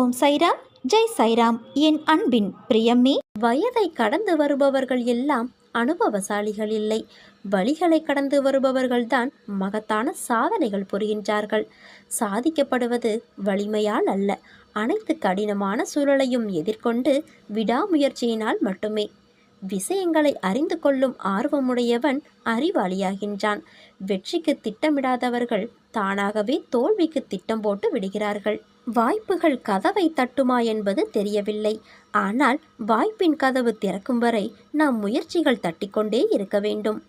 ஓம் சைராம் ஜெய் சைராம். என் அன்பின் பிரியமே வயதை கடந்து வருபவர்கள் எல்லாம் அனுபவசாலிகள் இல்லை. வழிகளை கடந்து வருபவர்கள்தான் மகத்தான சாதனைகள் புரிகின்றார்கள். சாதிக்கப்படுவது வலிமையால் அல்ல. அனைத்து கடினமான சூழலையும் எதிர்கொண்டு விடாமுயற்சியினால் மட்டுமே. விஷயங்களை அறிந்து கொள்ளும் ஆர்வமுடையவன் அறிவாளியாகின்றான். வெற்றிக்கு திட்டமிடாதவர்கள் தானாகவே தோல்விக்கு திட்டம் போட்டு விடுகிறார்கள். வாய்ப்புகள் கதவை தட்டுமா என்பது தெரியவில்லை. ஆனால் வாய்ப்பின் கதவு திறக்கும் வரை நாம் முயற்சிகள் தட்டிக்கொண்டே இருக்க வேண்டும்.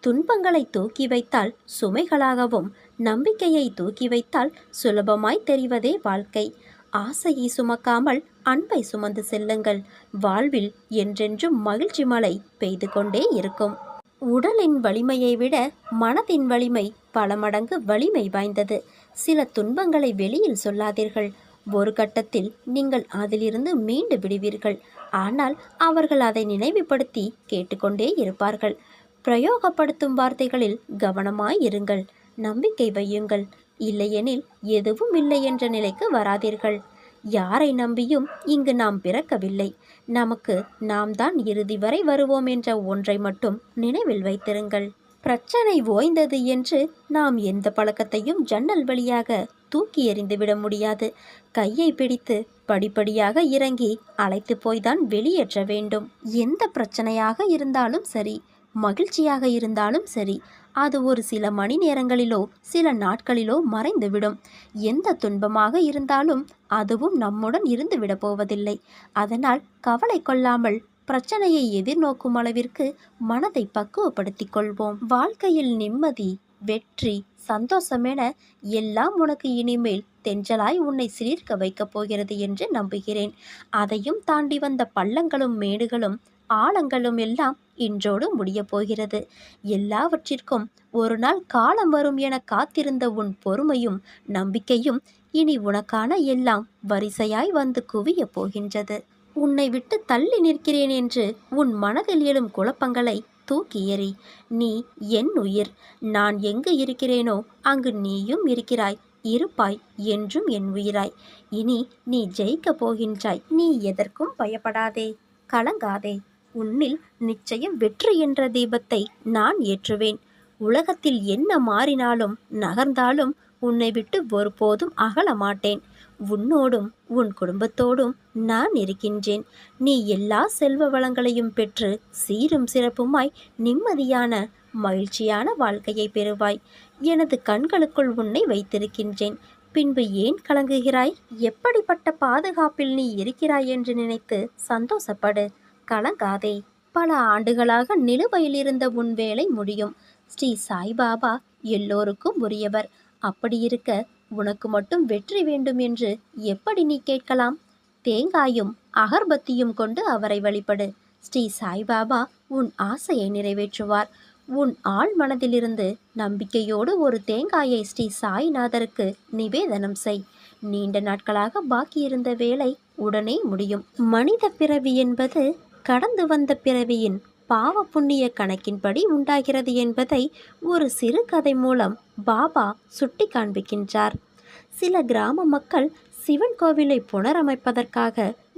துன்பங்களை தூக்கி வைத்தால் சுமைகளாகவும் நம்பிக்கையை தூக்கி வைத்தால் சுலபமாய் தெரிவதே வாழ்க்கை. ஆசையை சுமக்காமல் அன்பை சுமந்து செல்லுங்கள். வாழ்வில் என்றென்றும் மகிழ்ச்சி மழை பெய்து கொண்டே இருக்கும். உடலின் வலிமையை விட மனதின் வலிமை பல மடங்கு வலிமை வாய்ந்தது. சில துன்பங்களை வெளியில் சொல்லாதீர்கள். ஒரு கட்டத்தில் நீங்கள் அதிலிருந்து மீண்டு விடுவீர்கள். ஆனால் அவர்கள் அதை நினைவுபடுத்தி கேட்டுக்கொண்டே இருப்பார்கள். பிரயோகப்படுத்தும் வார்த்தைகளில் கவனமாய் இருங்கள். நம்பிக்கை வையுங்கள். இல்லையெனில் எதுவும் இல்லை என்ற நிலைக்கு வராதீர்கள். யாரை நம்பியும் இங்கு நாம் பிறக்கவில்லை. நமக்கு நாம் தான் இறுதி வரை வருவோம் என்ற ஒன்றை மட்டும் நினைவில் வைத்திருங்கள். பிரச்சனை ஓய்ந்தது என்று நாம் எந்த பழக்கத்தையும் ஜன்னல் வழியாக தூக்கி எறிந்துவிட முடியாது. கையை பிடித்து படிப்படியாக இறங்கி அழைத்து போய்தான் வெளியேற்ற வேண்டும். எந்த பிரச்சனையாக இருந்தாலும் சரி மகிழ்ச்சியாக இருந்தாலும் சரி அது ஒரு சில மணி நேரங்களிலோ சில நாட்களிலோ மறைந்துவிடும். எந்த துன்பமாக இருந்தாலும் அதுவும் நம்முடன் இருந்து விட போவதில்லை. அதனால் கவலை கொள்ளாமல் பிரச்சனையை எதிர்நோக்கும் அளவிற்கு மனதை பக்குவப்படுத்திக் கொள்வோம் வாழ்க்கையில் நிம்மதி வெற்றி சந்தோஷமென எல்லாம் உனக்கு இனிமேல் தெஞ்சலாய் உன்னை சிலிர்க்க வைக்கப் போகிறது என்று நம்புகிறேன். அதையும் தாண்டி வந்த பள்ளங்களும் மேடுகளும் ஆழங்களும் எல்லாம் இன்றோடு முடியப் போகிறது. எல்லாவற்றிற்கும் ஒரு நாள் காலம் வரும் என காத்திருந்த உன் பொறுமையும் நம்பிக்கையும் இனி உனக்கான எல்லாம் வரிசையாய் வந்து குவியப் போகின்றது. உன்னை விட்டு தள்ளி நிற்கிறேன் என்று உன் மனதில் எழும் குழப்பங்களை தூக்கி எறி நீ என் உயிர். நான் எங்கு இருக்கிறேனோ அங்கு நீயும் இருக்கிறாய். இருப்பாய் என்றும் என் உயிராய். இனி நீ ஜெயிக்கப் போகின்றாய். நீ எதற்கும் பயப்படாதே. கலங்காதே. உன்னில் நிச்சயம் வெற்றி என்ற தீபத்தை நான் ஏற்றுவேன். உலகத்தில் என்ன மாறினாலும் நகர்ந்தாலும் உன்னை விட்டு ஒருபோதும் அகல மாட்டேன். உன்னோடும் உன் குடும்பத்தோடும் நான் இருக்கின்றேன். நீ எல்லா செல்வ வளங்களையும் பெற்று சீரும் சிறப்புமாய் நிம்மதியான மகிழ்ச்சியான வாழ்க்கையை பெறுவாய். எனது கண்களுக்குள் உன்னை வைத்திருக்கின்றேன். பின்பு ஏன் கலங்குகிறாய்? எப்படிப்பட்ட பாதுகாப்பில் நீ இருக்கிறாய் என்று நினைத்து சந்தோஷப்படு. கலங்காதே. பல ஆண்டுகளாக நிலுவையில் இருந்த உன் வேலை முடியும். ஸ்ரீ சாய்பாபா எல்லோருக்கும் உரியவர். அப்படி இருக்க உனக்கு மட்டும் வெற்றி வேண்டும் என்று எப்படி நீ கேட்கலாம்? தேங்காயும் அகர்பத்தியும் கொண்டு அவரை வழிபடு. ஸ்ரீ சாய்பாபா உன் ஆசையை நிறைவேற்றுவார். உன் ஆழ் மனதிலிருந்து நம்பிக்கையோடு ஒரு தேங்காயை ஸ்ரீ சாய்நாதருக்கு நிவேதனம் செய். நீண்ட நாட்களாக பாக்கியிருந்த வேலை உடனே முடியும். மனித பிறவி என்பது கடந்து வந்த பிறவியின் பாவ புண்ணிய கணக்கின்படி உண்டாகிறது என்பதை ஒரு சிறு கதை மூலம் பாபா சுட்டி காண்பிக்கின்றார் சில கிராம மக்கள் சிவன் கோவிலை புனரமைப்பதற்காக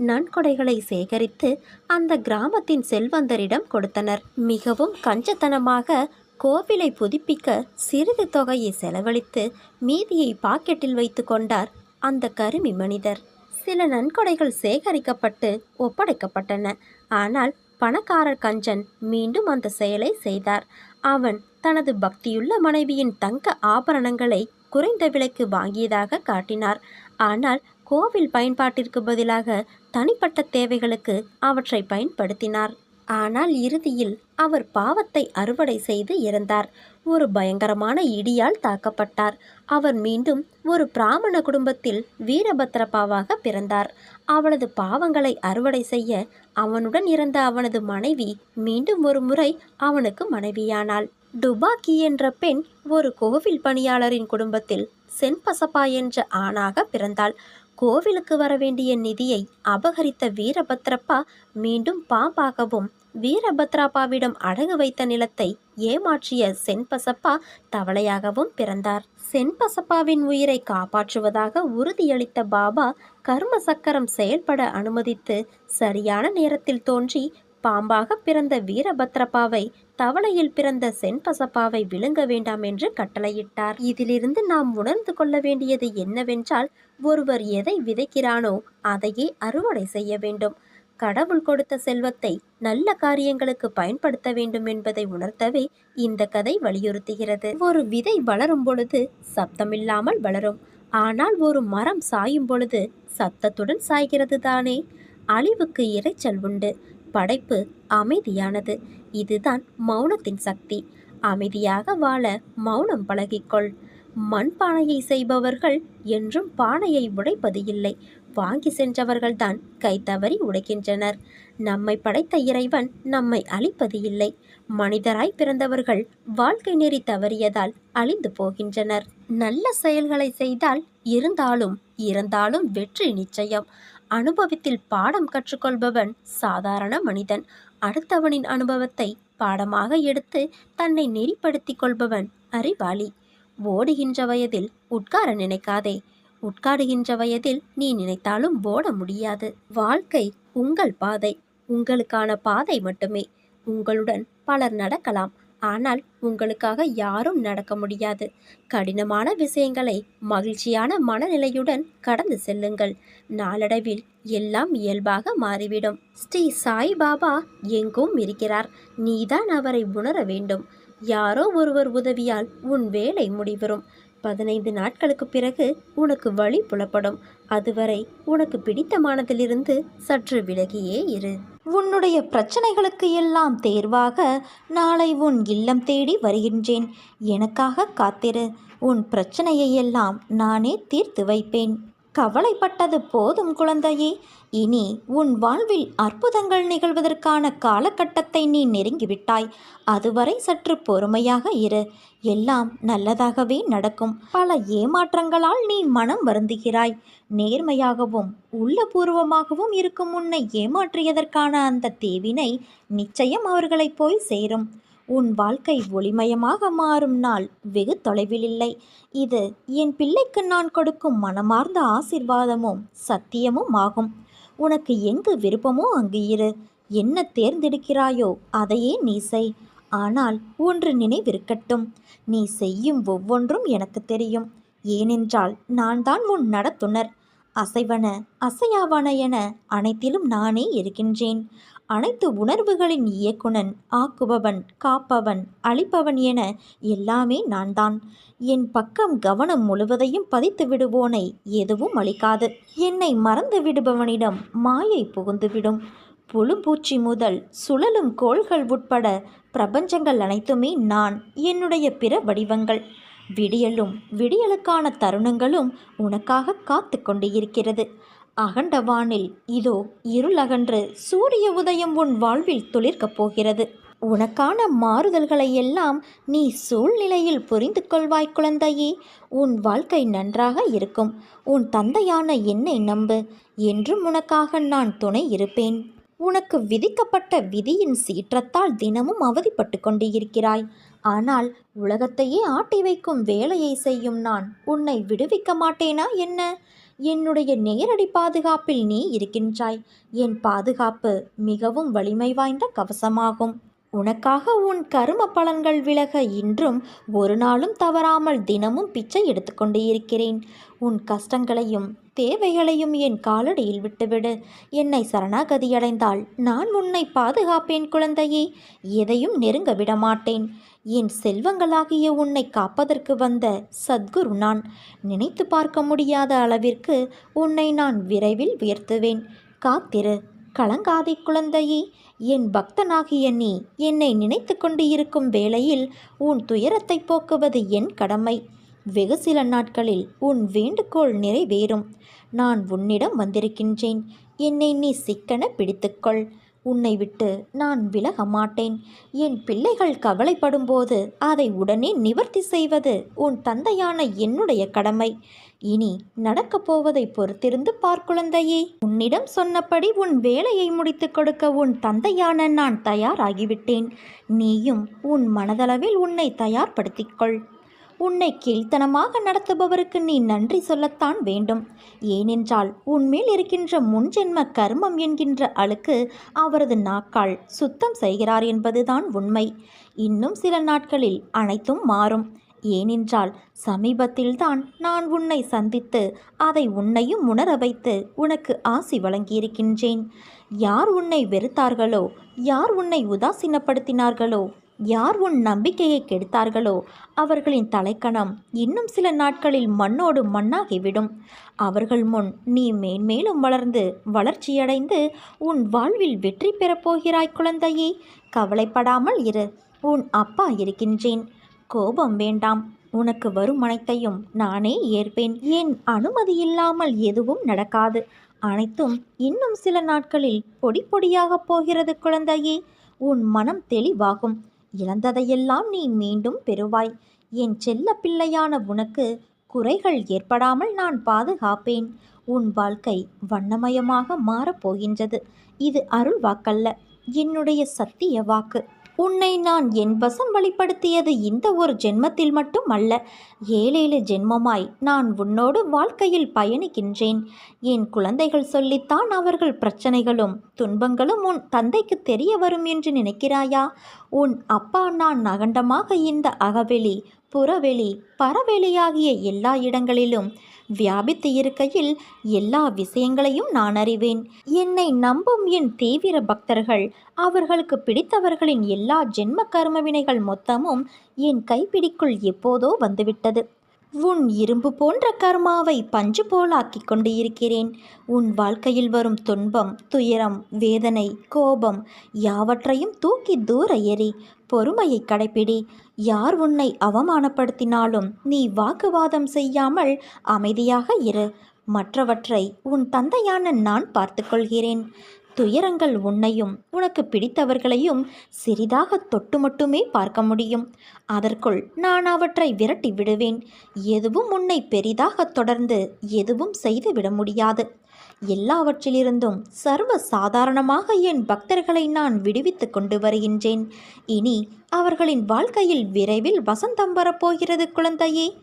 நன்கொடைகளை சேகரித்து அந்த கிராமத்தின் செல்வந்தரிடம் கொடுத்தனர். மிகவும் கஞ்சத்தனமாக கோவிலை புதுப்பிக்க சிறிது தொகையை செலவழித்து மீதியை பாக்கெட்டில் வைத்து கொண்டார் அந்த கருமி மனிதர். சில நன்கொடைகள் சேகரிக்கப்பட்டு ஒப்படைக்கப்பட்டன. ஆனால் பணக்காரர் கஞ்சன் மீண்டும் அந்த செயலை செய்தார். அவன் தனது பக்தியுள்ள மனைவியின் தங்க ஆபரணங்களை குறைந்த விலைக்கு வாங்கியதாக காட்டினார். ஆனால் கோவில் பயன்பாட்டிற்கு பதிலாக தனிப்பட்ட தேவைகளுக்கு அவற்றை பயன்படுத்தினார். ஆனால் இறுதியில் அவர் பாவத்தை அறுவடை செய்து இறந்தார். ஒரு பயங்கரமான இடியால் தாக்கப்பட்டார். அவர் மீண்டும் ஒரு பிராமண குடும்பத்தில் வீரபத்ரப்பாவாக பிறந்தார். அவனது பாவங்களை அறுவடை செய்ய அவனுடன் இருந்த அவனது மனைவி மீண்டும் ஒரு முறை அவனுக்கு மனைவியானாள். டுபாக்கி என்ற பெண் ஒரு கோவில் பணியாளரின் குடும்பத்தில் சென்பசப்பா என்ற ஆணாக பிறந்தாள். கோவிலுக்கு வரவேண்டிய நிதியை அபகரித்த வீரபத்ரப்பா மீண்டும் பாம்பாகவும் வீரபத்ராப்பாவிடம் அடகு வைத்த நிலத்தை ஏமாற்றிய சென்பசப்பா தவளையாகவும் பிறந்தார். சென்பசப்பாவின் உயிரை காப்பாற்றுவதாக உறுதியளித்த பாபா கர்ம சக்கரம் செயல்பட அனுமதித்து சரியான நேரத்தில் தோன்றி பாம்பாக பிறந்த வீரபத்ரப்பாவை தவளையில் பிறந்த சென்பசப்பாவை விழுங்க வேண்டாம் என்று கட்டளையிட்டார். இதிலிருந்து நாம் உணர்ந்து கொள்ள வேண்டியது என்னவென்றால் ஒருவர் எதை விதைக்கிறானோ அதையே அறுவடை செய்ய வேண்டும். கடவுள் கொடுத்த செல்வத்தை நல்ல காரியங்களுக்கு பயன்படுத்த வேண்டும் என்பதை உணர்த்தவே இந்த கதை வலியுறுத்துகிறது. ஒரு விதை வளரும் பொழுது சப்தமில்லாமல் வளரும். ஆனால் ஒரு மரம் சாயும் பொழுது சத்தத்துடன் சாய்கிறது தானே அழிவுக்கு இரைச்சல் உண்டு. படைப்பு அமைதியானது. இதுதான் மௌனத்தின் சக்தி. அமைதியாக வாழ மௌனம் பழகிக்கொள். மண்பானையை செய்பவர்கள் என்றும் பானையை உடைப்பது இல்லை. வாங்கி சென்றவர்கள்தான் கை தவறி உடைக்கின்றனர். நம்மை படைத்த இறைவன் நம்மை அழிப்பது இல்லை. மனிதராய் பிறந்தவர்கள் வாழ்க்கை நெறி தவறியதால் அழிந்து போகின்றனர். நல்ல செயல்களை செய்தால் இருந்தாலும் இறந்தாலும் வெற்றி நிச்சயம். அனுபவத்தில் பாடம் கற்றுக்கொள்பவன் சாதாரண மனிதன். அடுத்தவனின் அனுபவத்தை பாடமாக எடுத்து தன்னை நெறிப்படுத்திக் கொள்பவன் அறிவாளி. ஓடுகின்ற வயதில் உட்கார நினைக்காதே. உட்காருகின்ற வயதில் நீ நினைத்தாலும் ஓட முடியாது. வாழ்க்கை உங்கள் பாதை. உங்களுக்கான பாதை மட்டுமே. உங்களுடன் பலர் நடக்கலாம். ஆனால் உங்களுக்காக யாரும் நடக்க முடியாது. கடினமான விஷயங்களை மகிழ்ச்சியான மனநிலையுடன் கடந்து செல்லுங்கள். நாளடைவில் எல்லாம் இயல்பாக மாறிவிடும். ஸ்ரீ சாய் பாபா எங்கும் இருக்கிறார். நீதான் அவரை உணர வேண்டும். யாரோ ஒருவர் உதவியால் உன் வேலை முடிவரும் பதினைந்து நாட்களுக்கு பிறகு உனக்கு வழி புலப்படும். அதுவரை உனக்கு பிடித்தமானதிலிருந்து சற்று விலகியே இரு. உன்னுடைய பிரச்சனைகளுக்கு எல்லாம் தேர்வாக நாளை உன் இல்லம் தேடி வருகின்றேன். எனக்காக காத்திரு. உன் பிரச்சனையை எல்லாம் நானே தீர்த்து வைப்பேன். கவலைப்பட்டது போதும் குழந்தையே. இனி உன் வாழ்வில் அற்புதங்கள் நிகழ்வதற்கான காலகட்டத்தை நீ நெருங்கிவிட்டாய். அதுவரை சற்று பொறுமையாக இரு. எல்லாம் நல்லதாகவே நடக்கும். பல ஏமாற்றங்களால் நீ மனம் வருந்துகிறாய். நேர்மையாகவும் உள்ளபூர்வமாகவும் இருக்கும் உன்னை ஏமாற்றியதற்கான அந்த தேவினை நிச்சயம் அவர்களை போய் சேரும். உன் வாழ்க்கை ஒளிமயமாக மாறும் நாள் வெகு தொலைவில் இல்லை இது என் பிள்ளைக்கு நான் கொடுக்கும் மனமார்ந்த ஆசிர்வாதமும் சத்தியமும் ஆகும். உனக்கு எங்கு விருப்பமோ அங்கு இரு. என்ன தேர்ந்தெடுக்கிறாயோ அதையே நீ செய். ஆனால் ஒன்று நினைவிருக்கட்டும். நீ செய்யும் ஒவ்வொன்றும் எனக்கு தெரியும். ஏனென்றால் நான் தான் உன் நடத்துனர். அசைவன அசையாவன என அனைத்திலும் நானே இருக்கின்றேன். அனைத்து உணர்வுகளின் இயக்குனன் ஆக்குபவன் காப்பவன் அழிப்பவன் என எல்லாமே நான்தான். என் பக்கம் கவனம் முழுவதையும் பதித்து விடுவோனை எதுவும் அளிக்காது. என்னை மறந்து விடுபவனிடம் மாயை புகுந்துவிடும். புழும்பூச்சி முதல் சுழலும் கோள்கள் உட்பட பிரபஞ்சங்கள் அனைத்துமே நான் என்னுடைய பிற வடிவங்கள். விடியலும் விடியலுக்கான தருணங்களும் உனக்காக காத்து கொண்டு இருக்கிறது அகண்ட வானில் இதோ இருள் அகன்று சூரிய உதயம் உன் வாழ்வில் துளிர்க்கப் போகிறது. உனக்கான மாறுதல்களை எல்லாம் நீ சூழ்நிலையில் புரிந்து கொள்வாய் குழந்தையே. உன் வாழ்க்கை நன்றாக இருக்கும். உன் தந்தையான என்னை நம்பு. என்றும் உனக்காக நான் துணை இருப்பேன். உனக்கு விதிக்கப்பட்ட விதியின் சீற்றத்தால் தினமும் அவதிப்பட்டு கொண்டு இருக்கிறாய் ஆனால் உலகத்தையே ஆட்டி வைக்கும் வேலையை செய்யும் நான் உன்னை விடுவிக்க மாட்டேனா என்ன? என்னுடைய நேரடி பாதுகாப்பில் நீ இருக்கின்றாய். என் பாதுகாப்பு மிகவும் வலிமை வாய்ந்த கவசமாகும். உனக்காக உன் கரும பலன்கள் விலக இன்றும் ஒரு நாளும் தவறாமல் தினமும் பிச்சை எடுத்துக்கொண்டு இருக்கிறேன். உன் கஷ்டங்களையும் தேவைகளையும் என் காலடியில் விட்டுவிடு. என்னை சரணாகதியடைந்தால் நான் உன்னை பாதுகாப்பேன் குழந்தையே. எதையும் நெருங்க விடமாட்டேன். என் செல்வங்களாகிய உன்னை காப்பதற்கு வந்த சத்குரு நான் நினைத்து பார்க்க முடியாத அளவிற்கு உன்னை நான் விரைவில் உயர்த்துவேன். காத்திரு கலங்காதை குழந்தையே. என் பக்தனாகிய நீ என்னை நினைத்து கொண்டு இருக்கும் வேளையில் உன் துயரத்தை போக்குவது என் கடமை. வெகு சில நாட்களில் உன் வேண்டுகோள் நிறைவேறும். நான் உன்னிடம் வந்திருக்கின்றேன். என்னை நீ சிக்கன பிடித்துக்கொள் உன்னை விட்டு நான் விலக மாட்டேன். என் பிள்ளைகள் கவலைப்படும்போது அதை உடனே நிவர்த்தி செய்வது உன் தந்தையான என்னுடைய கடமை. இனி நடக்கப் போவதை பொறுத்திருந்து பார்க்குழந்தையே உன்னிடம் சொன்னபடி உன் வேலையை முடித்துக் கொடுக்க உன் தந்தையான நான் தயாராகிவிட்டேன். நீயும் உன் மனதளவில் உன்னை தயார்படுத்திக் கொள். உன்னை கீழ்த்தனமாக நடத்துபவருக்கு நீ நன்றி சொல்லத்தான் வேண்டும். ஏனென்றால் உன்மேல் இருக்கின்ற முன்ஜென்ம கர்மம் என்கின்ற அழுக்கு அவரது நாக்கால் சுத்தம் செய்கிறார் என்பதுதான் உண்மை. இன்னும் சில நாட்களில் அனைத்தும் மாறும். ஏனென்றால் சமீபத்தில்தான் நான் உன்னை சந்தித்து அதை உன்னையும் உணர வைத்து உனக்கு ஆசி வழங்கியிருக்கின்றேன். யார் உன்னை வெறுத்தார்களோ யார் உன்னை உதாசீனப்படுத்தினார்களோ யார் உன் நம்பிக்கையை கெடுத்தார்களோ அவர்களின் தலைக்கணம் இன்னும் சில நாட்களில் மண்ணோடு மண்ணாகிவிடும். அவர்கள் முன் நீ மேன்மேலும் வளர்ந்து வளர்ச்சியடைந்து உன் வாழ்வில் வெற்றி பெறப் போகிறாய் குழந்தையே. கவலைப்படாமல் இரு உன் அப்பா இருக்கின்றேன். கோபம் வேண்டாம் உனக்கு வரும் அனைத்தையும் நானே ஏற்பேன். என் அனுமதி இல்லாமல் எதுவும் நடக்காது. அனைத்தும் இன்னும் சில நாட்களில் பொடி பொடியாகப் போகிறது குழந்தையே. உன் மனம் தெளிவாகும். இழந்ததையெல்லாம் நீ மீண்டும் பெறுவாய். என் செல்ல பிள்ளையான உனக்கு குறைகள் ஏற்படாமல் நான் பாதுகாப்பேன். உன் வாழ்க்கை வண்ணமயமாக மாறப்போகின்றது. இது அருள் வாக்கல்ல. என்னுடைய சத்திய வாக்கு. உன்னை நான் என் வசம் வழிப்படுத்தியது இந்த ஒரு ஜென்மத்தில் மட்டும் அல்ல ஏழேழு ஜென்மமாய் நான் உன்னோடு வாழ்க்கையில் பயணிக்கின்றேன். என் குழந்தைகள் சொல்லித்தான் அவர்கள் பிரச்சனைகளும் துன்பங்களும் உன் தந்தைக்கு தெரிய வரும் என்று நினைக்கிறாயா? உன் அப்பா நான் அகண்டமாக இந்த அகவெளி புறவெளி பரவெளியாகிய எல்லா இடங்களிலும் வியாபித்து இருக்கையில் எல்லா விஷயங்களையும் நான் அறிவேன். என்னை நம்பும் என் தீவிர பக்தர்கள் அவர்களுக்கு பிடித்தவர்களின் எல்லா ஜென்ம கர்மவினைகள் மொத்தமும் என் கைப்பிடிக்குள் எப்போதோ வந்துவிட்டது. உன் இரும்பு போன்ற கர்மாவை பஞ்சு போலாக்கி கொண்டு இருக்கிறேன். உன் வாழ்க்கையில் வரும் துன்பம் துயரம் வேதனை கோபம் யாவற்றையும் தூக்கி தூர எறி பொறுமையை கடைப்பிடி. யார் உன்னை அவமானப்படுத்தினாலும் நீ வாக்குவாதம் செய்யாமல் அமைதியாக இரு. மற்றவற்றை உன் தந்தையான நான் பார்த்துக்கொள்கிறேன் துயரங்கள் உன்னையும் உனக்கு பிடித்தவர்களையும் சிறிதாக தொட்டு மட்டுமே பார்க்க முடியும். அதற்குள் நான் அவற்றை விரட்டி விடுவேன். எதுவும் உன்னை பெரிதாக தொடர்ந்து எதுவும் செய்து விட முடியாது. எல்லாவற்றிலிருந்தும் சர்வ சாதாரணமாக என் பக்தர்களை நான் விடுவித்து கொண்டு வருகின்றேன். இனி அவர்களின் வாழ்க்கையில் விரைவில் வசந்தம் வரப்போகிறது குழந்தையே.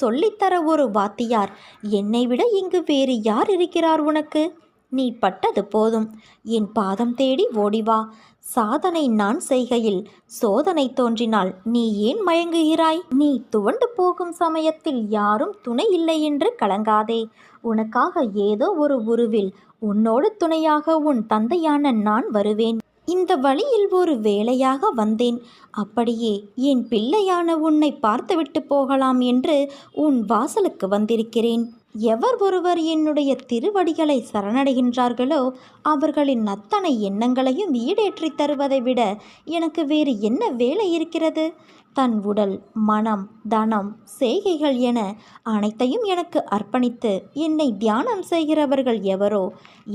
சொல்லித்தர ஒரு வாத்தியார் என்னை விட இங்கு வேறு யார் இருக்கிறார் உனக்கு? நீ பட்டது போதும். என் பாதம் தேடி ஓடிவா சாதனை நான் செய்கையில் சோதனை தோன்றினால் நீ ஏன் மயங்குகிறாய்? நீ துவண்டு போகும் சமயத்தில் யாரும் துணை இல்லை என்று கலங்காதே. உனக்காக ஏதோ ஒரு உருவில் உன்னோடு துணையாக உன் தந்தையான நான் வருவேன். இந்த வழியில் ஒரு வேலையாக வந்தேன். அப்படியே என் பிள்ளையான உன்னை பார்த்துவிட்டு போகலாம் என்று உன் வாசலுக்கு வந்திருக்கிறேன். எவர் ஒருவர் என்னுடைய திருவடிகளை சரணடைகின்றார்களோ அவர்களின் அத்தனை எண்ணங்களையும் ஈடேற்றித் தருவதை விட எனக்கு வேறு என்ன வேலை இருக்கிறது? தன் உடல் மனம் தனம் செய்கைகள் என அனைத்தையும் எனக்கு அர்ப்பணித்து என்னை தியானம் செய்கிறவர்கள் எவரோ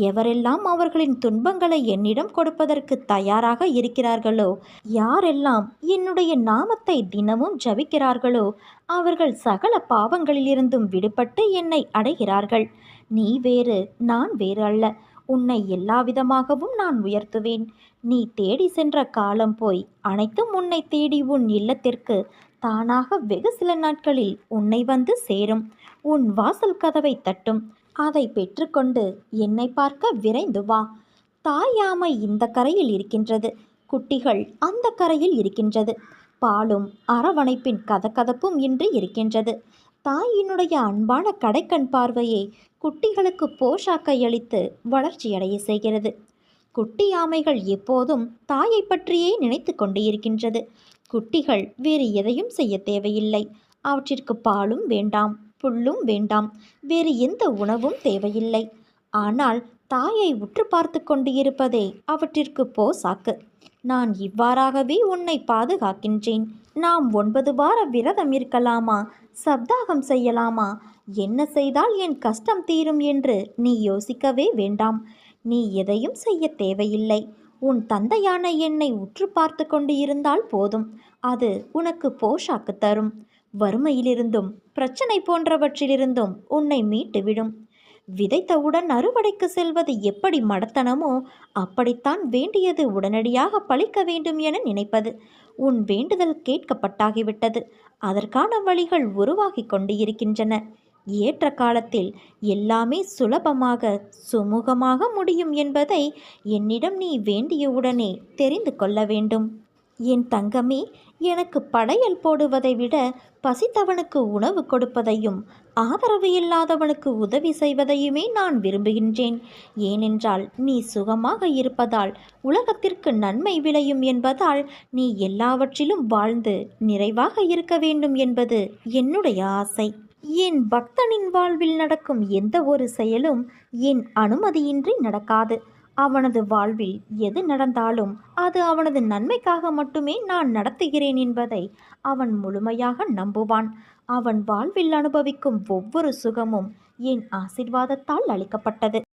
எவரெல்லாம் அவர்களின் துன்பங்களை என்னிடம் கொடுப்பதற்கு தயாராக இருக்கிறார்களோ யாரெல்லாம் என்னுடைய நாமத்தை தினமும் ஜபிக்கிறார்களோ அவர்கள் சகல பாவங்களிலிருந்தும் விடுபட்டு என்னை அடைகிறார்கள். நீ வேறு நான் வேறு அல்ல. உன்னை எல்லா விதமாகவும் நான் உயர்த்துவேன். நீ தேடி சென்ற காலம் போய் அனைத்தும் உன்னை தேடி உன் இல்லத்திற்கு தானாக வெகு சில நாட்களில் உன்னை வந்து சேரும். உன் வாசல் கதவை தட்டும். அதை பெற்றுக்கொண்டு என்னை பார்க்க விரைந்து வா. தாயாமை இந்த கரையில் இருக்கின்றது. குட்டிகள் அந்த கரையில் இருக்கின்றது. பாலும் அரவணைப்பின் கதகதப்பும் இன்று இருக்கின்றது. தாயினுடைய அன்பான கடைக்கண் பார்வையே குட்டிகளுக்கு போஷாக்கை அளித்து வளர்ச்சியடைய செய்கிறது. குட்டி ஆமைகள் எப்போதும் தாயை பற்றியே நினைத்து கொண்டு இருக்கின்றது. குட்டிகள் வேறு எதையும் செய்ய தேவையில்லை. அவற்றிற்கு பாலும் வேண்டாம் புல்லும் வேண்டாம். வேறு எந்த உணவும் தேவையில்லை. ஆனால் தாயை உற்று பார்த்து கொண்டு இருப்பதே அவற்றிற்கு போசாக்கு நான் இவ்வாறாகவே உன்னை பாதுகாக்கின்றேன். நாம் ஒன்பது வார விரதம் இருக்கலாமா? சப்தாகம் செய்யலாமா? என்ன செய்தால் என் கஷ்டம் தீரும் என்று நீ யோசிக்கவே வேண்டாம். நீ எதையும் செய்ய தேவையில்லை. உன் தந்தையான என்னை உற்று பார்த்து கொண்டு இருந்தால் போதும். அது உனக்கு போஷாக்கு தரும். வறுமையிலிருந்தும் பிரச்சனை போன்றவற்றிலிருந்தும் உன்னை மீட்டுவிடும். விதைத்தவுடன் அறுவடைக்கு செல்வது எப்படி மடத்தனமோ அப்படித்தான் வேண்டியது உடனடியாக பழிக்க வேண்டும் என நினைப்பது. உன் வேண்டுதல் கேட்கப்பட்டாகிவிட்டது. அதற்கான வழிகள் உருவாகி கொண்டு இருக்கின்றன ஏற்ற காலத்தில் எல்லாமே சுலபமாக சுமூகமாக முடியும் என்பதை என்னிடம் நீ வேண்டியவுடனே தெரிந்து கொள்ள வேண்டும். என் தங்கமே எனக்கு படையல் போடுவதை விட பசித்தவனுக்கு உணவு கொடுப்பதையும் ஆதரவு இல்லாதவனுக்கு உதவி செய்வதையுமே நான் விரும்புகின்றேன். ஏனென்றால் நீ சுகமாக இருப்பதால் உலகத்திற்கு நன்மை விளையும் என்பதால் நீ எல்லாவற்றிலும் வாழ்ந்து நிறைவாக இருக்க வேண்டும் என்பது என்னுடைய ஆசை. என் பக்தனின் வாழ்வில் நடக்கும் எந்த ஒரு செயலும் என் அனுமதியின்றி நடக்காது. அவனது வாழ்வில் எது நடந்தாலும் அது அவனது நன்மைக்காக மட்டுமே நான் நடத்துகிறேன் என்பதை அவன் முழுமையாக நம்புவான். அவன் வாழ்வில் அனுபவிக்கும் ஒவ்வொரு சுகமும் என் ஆசிர்வாதத்தால் அளிக்கப்பட்டது.